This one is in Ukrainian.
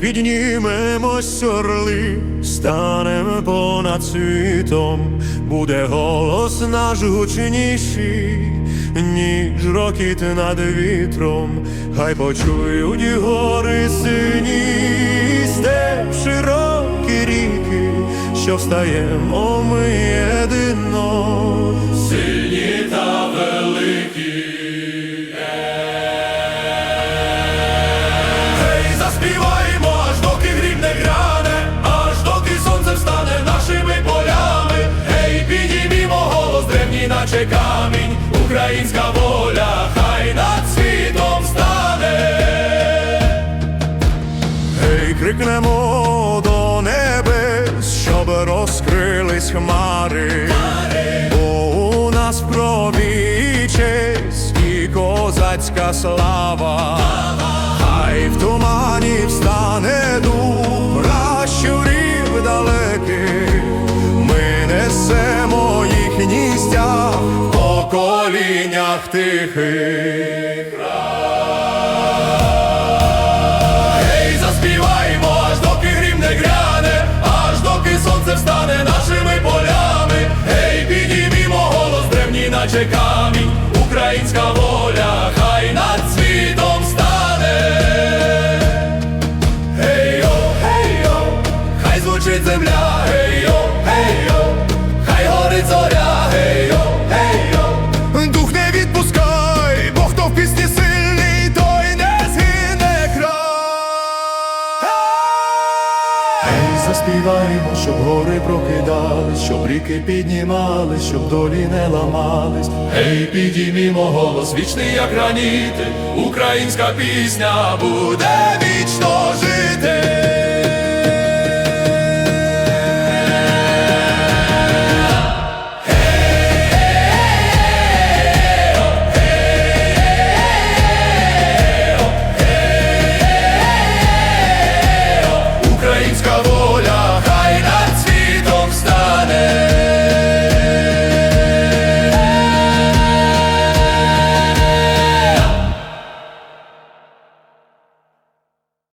піднімемось орли, станем понад світом, буде голос наш гучніший, ніж рокіт над вітром, хай почують гори сині, степ широкі ріки, що встаємо ми українська воля, хай над світом стане. Гей, крикнемо до небес, щоб розкрились хмари, бо у нас в і козацька слава. Поколіннях тихих. Ей, заспіваємо, аж доки грім не гряне, аж доки сонце встане нашими полями. Ей, підіймімо голос древній, наче камінь, українська воля, хай над світом заспіваємо, щоб гори прокидались, щоб ріки піднімались, щоб долі не ламались. Гей, підіймімо голос вічний, як граніти, українська пісня буде вічно жити.